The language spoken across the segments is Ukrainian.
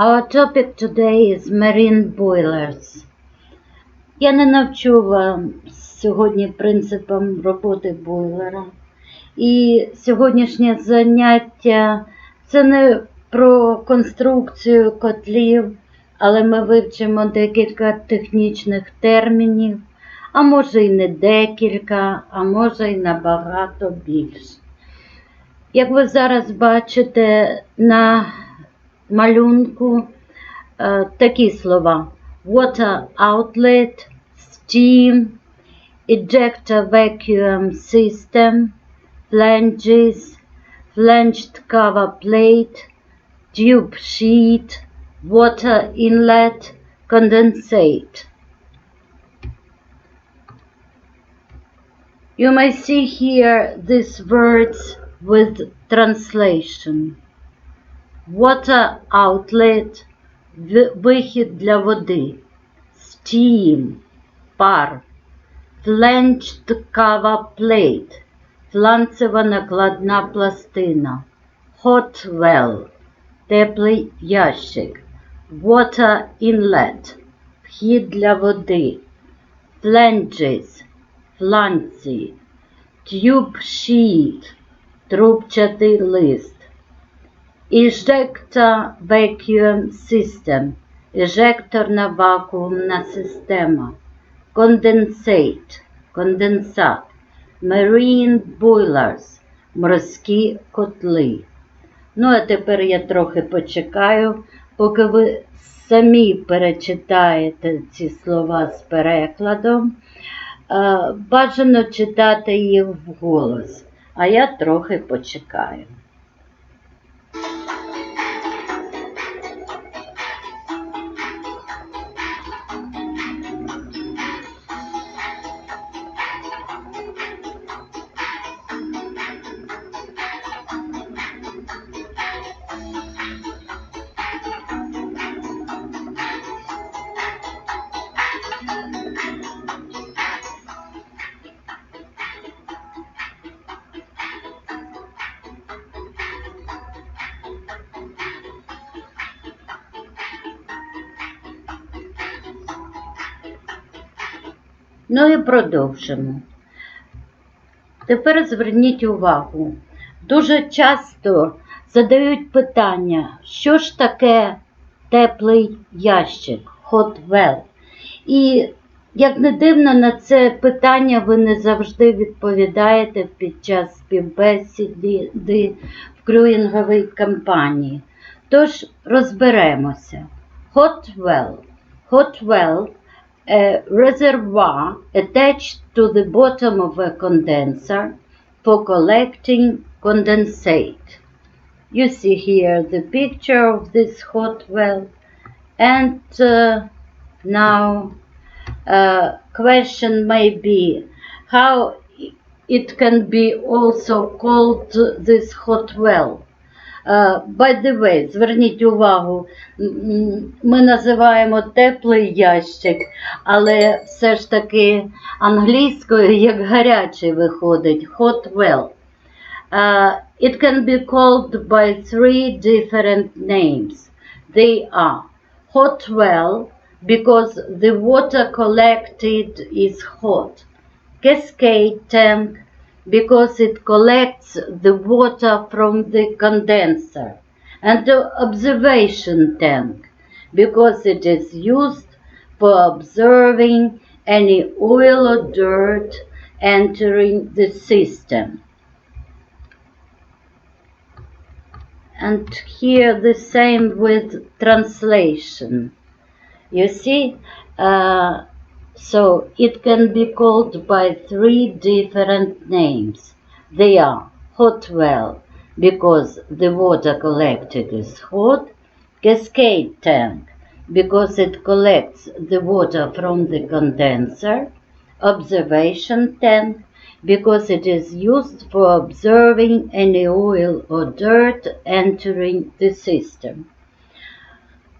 Our topic today is marine boilers. Я не навчу вам сьогодні принципам роботи бойлера. І сьогоднішнє заняття це не про конструкцію котлів, але ми вивчимо декілька технічних термінів, а може й не декілька, а може й набагато більше. Як ви зараз бачите на малюнку е, такі слова: water outlet, steam, ejector vacuum system, flanges, flanged cover plate, tube sheet, water inlet, condensate. You may see here these words with translation. Water outlet вихід для води. Steam пар. Flanged cover plate фланцева накладна пластина. Hot well теплий ящик. Water inlet вхід для води. Flanges фланці. Tube sheet трубчатий лист. Ejector Vacuum System ежекторна вакуумна система. Condensate конденсат. Marine Boilers морські котли. Ну, а тепер я трохи почекаю, поки ви самі перечитаєте ці слова з перекладом. Е, Бажано читати їх вголос, а я трохи почекаю. Ну і продовжимо. Тепер зверніть увагу. Дуже часто задають питання, що ж таке теплий ящик, hot well. І як не дивно, на це питання ви не завжди відповідаєте під час співбесіди в крюїнговій кампанії. Тож розберемося. Hot well. Hot well a reservoir attached to the bottom of a condenser for collecting condensate. You see here the picture of this hot well. And uh, now, uh, question may be how it can be also called this hot well. Uh, by the way, зверніть увагу, ми називаємо теплий ящик, але все ж таки англійською як гарячий виходить hot well. Uh, it can be called by three different names. They are hot well because the water collected is hot, cascade tank because it collects the water from the condenser, and the observation tank because it is used for observing any oil or dirt entering the system. And here the same with translation. You see, uh, so it can be called by three different names. They are hot well because the water collected is hot, cascade tank because it collects the water from the condenser, observation tank because it is used for observing any oil or dirt entering the system.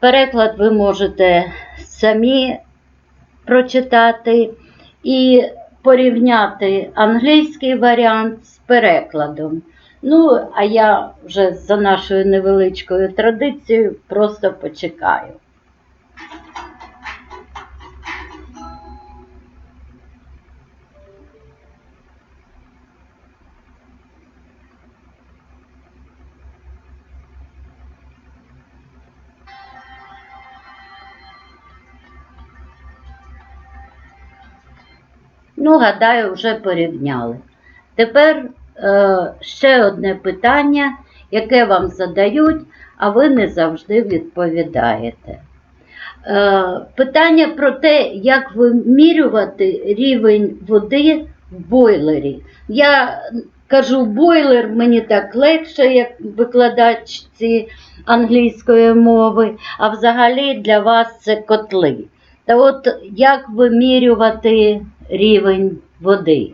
Переклад ви можете самі прочитати і порівняти англійський варіант з перекладом. Ну, а я вже за нашою невеличкою традицією просто почекаю. Ну, гадаю, вже порівняли. Тепер е, ще одне питання, яке вам задають, а ви не завжди відповідаєте. Е, питання про те, як вимірювати рівень води в бойлері. Я кажу бойлер, мені так легше, як викладачці англійської мови, а взагалі для вас це котли. Та от як вимірювати рівень води?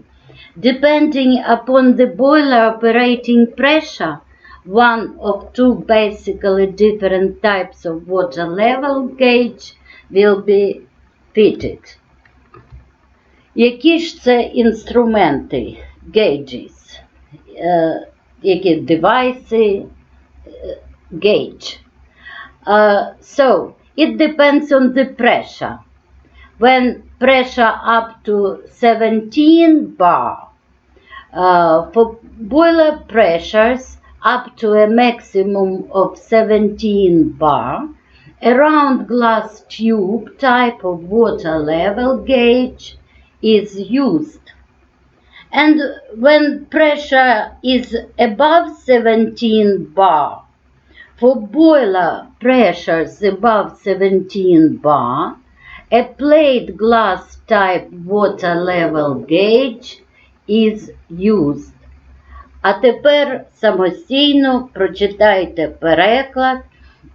Depending upon the boiler operating pressure, one of two basically different types of water level gauge will be fitted. Які ж це інструменти gauges? Е, які девайси е, gauge? Uh, so, it depends on the pressure. When pressure up to 17 bar, uh, for boiler pressures up to a maximum of 17 bar, a round glass tube type of water level gauge is used. And when pressure is above 17 bar, for boiler pressures above 17 bar, a plate glass type water level gauge is used. А тепер самостійно прочитайте переклад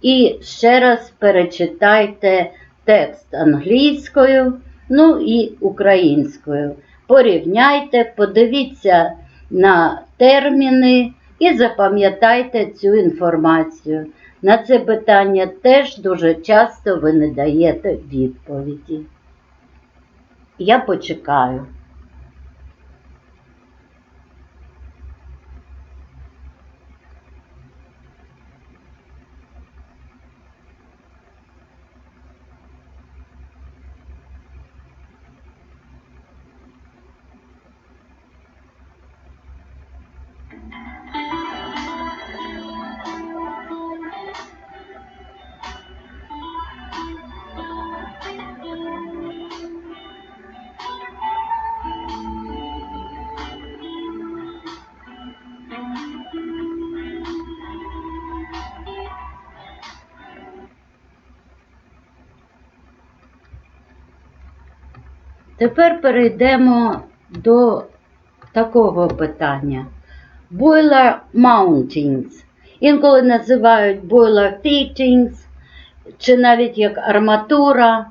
і ще раз перечитайте текст англійською, ну і українською. Порівняйте, подивіться на терміни і запам'ятайте цю інформацію. На це питання теж дуже часто ви не даєте відповіді. Я почекаю. Тепер перейдемо до такого питання. Boiler mountings. Інколи називають boiler fittings, чи навіть як арматура.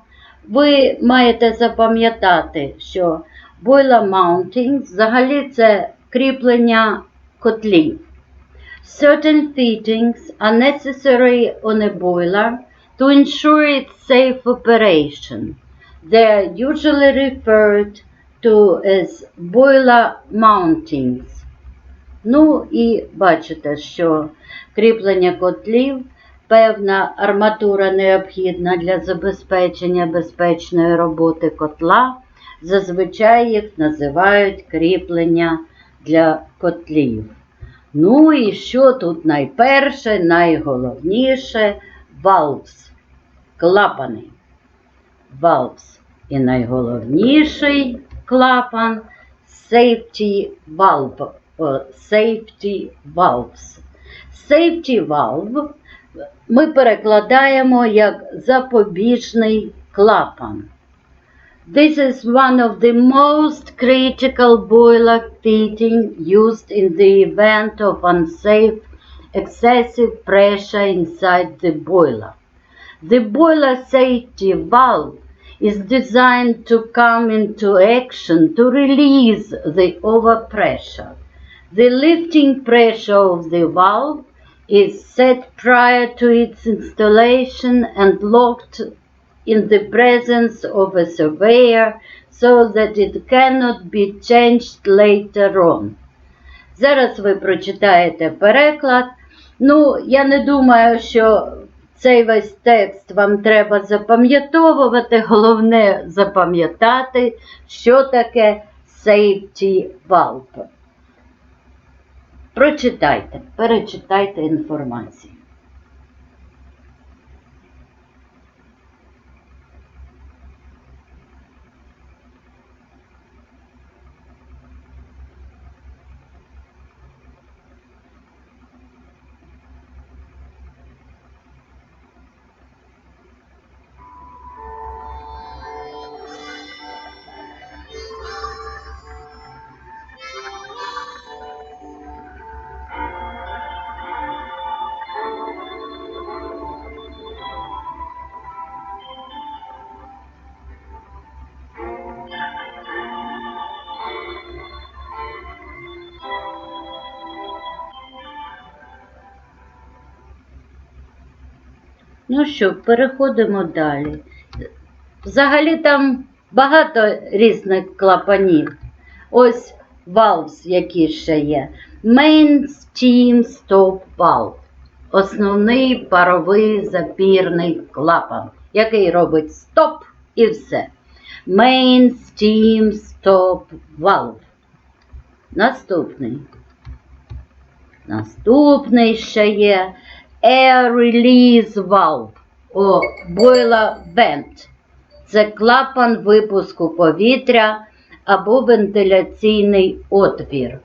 Ви маєте запам'ятати, що boiler mounting взагалі це кріплення котлів. Certain fittings are necessary on a boiler to ensure its safe operation. They are usually referred to as boiler mountings. Ну і бачите, що кріплення котлів, певна арматура необхідна для забезпечення безпечної роботи котла. Зазвичай їх називають кріплення для котлів. Ну і що тут найперше, найголовніше valves, клапани. Valves. І найголовніший клапан safety valve. Safety valves. Safety valve ми перекладаємо як запобіжний клапан. This is one of the most critical boiler fitting used in the event of unsafe excessive pressure inside the boiler. The boiler safety valve is designed to come into action to release the overpressure. The lifting pressure of the valve is set prior to its installation and locked in the presence of a surveyor so that it cannot be changed later on. Зараз ви прочитаєте переклад. Ну, я не думаю, що цей весь текст вам треба запам'ятовувати. Головне запам'ятати, що таке safety valve. Прочитайте, перечитайте інформацію. Ну що, переходимо далі. Взагалі там багато різних клапанів. Ось valves, які ще є. Main Steam Stop Valve. Основний паровий запірний клапан, який робить стоп і все. Main Steam Stop Valve. Наступний. Наступний ще є Air Release Valve. О, Boiler Vent. Це клапан випуску повітря або вентиляційний отвір.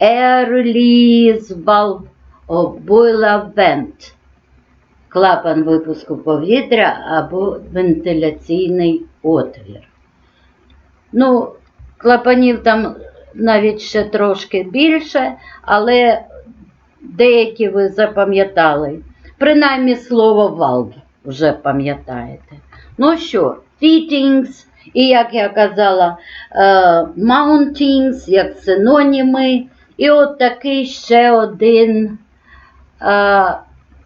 Air Release Valve о Boiler Vent. Клапан випуску повітря або вентиляційний отвір. Ну, клапанів там навіть ще трошки більше, але деякі ви запам'ятали. Принаймні слово valve вже пам'ятаєте. Ну що, fittings, і, як я казала, е, mountings, як синоніми. І от такий ще один е,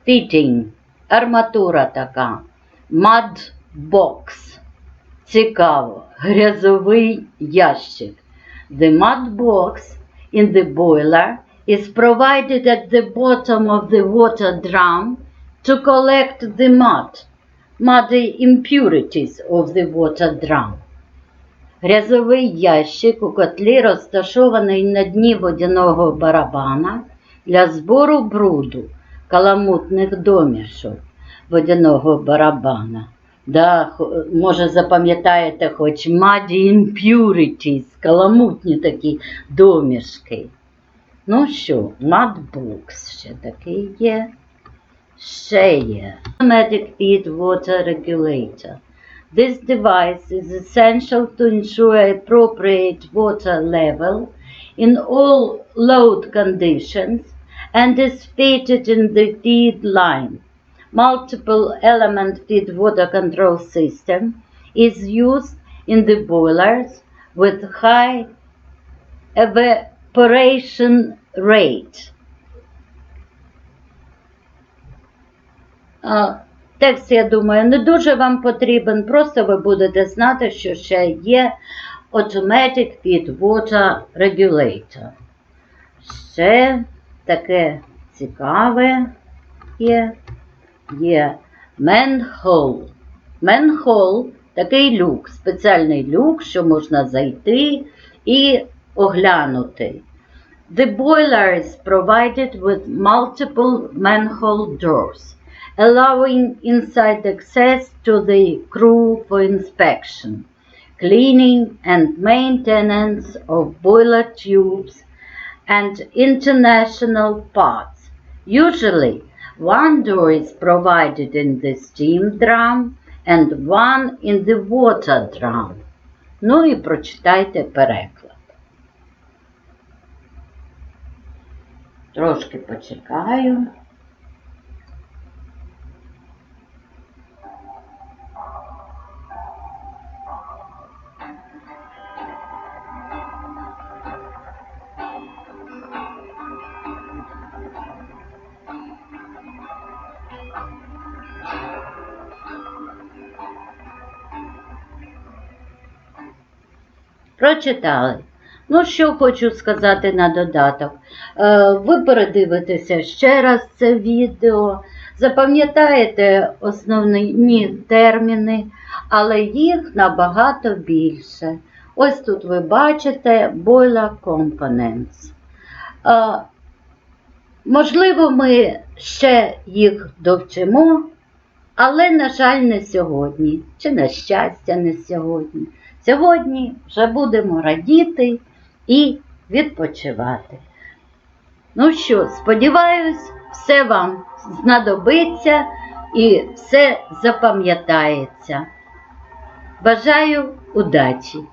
fitting, арматура така. Mud box. Цікаво, грязовий ящик. The mud box in the boiler is provided at the bottom of the water drum to collect the mud, muddy impurities of the water drum. Грязовий ящик у котлі розташований на дні водяного барабана для збору бруду, каламутних домішок водяного барабана. Да, може, запам'ятаєте хоч muddy impurities, каламутні такі домішки. Ну що, Madbooks ще такий є. Ще є. Automatic feed water regulator. This device is essential to ensure appropriate water level in all load conditions and is fitted in the feed line. Multiple element feed water control system is used in the boilers with high evaporation rate. Текст, я думаю, не дуже вам потрібен, просто ви будете знати, що ще є Automatic Feed Water Regulator. Ще таке цікаве є, є Manhole. Manhole – такий люк, спеціальний люк, що можна зайти і оглянути. The boiler is provided with multiple manhole doors, allowing inside access to the crew for inspection, cleaning and maintenance of boiler tubes and international parts. Usually, one door is provided in the steam drum and one in the water drum. Ну і прочитайте переклад. Трошки почекаю. Прочитали. Ну, що хочу сказати на додаток. Е, Ви передивитеся ще раз це відео, запам'ятаєте основні терміни, але їх набагато більше. Ось тут ви бачите boiler components. Е, Можливо, ми ще їх довчимо, але, на жаль, не сьогодні, чи на щастя, не сьогодні. Сьогодні вже будемо радіти і відпочивати. Ну що, сподіваюсь, все вам знадобиться і все запам'ятається. Бажаю удачі!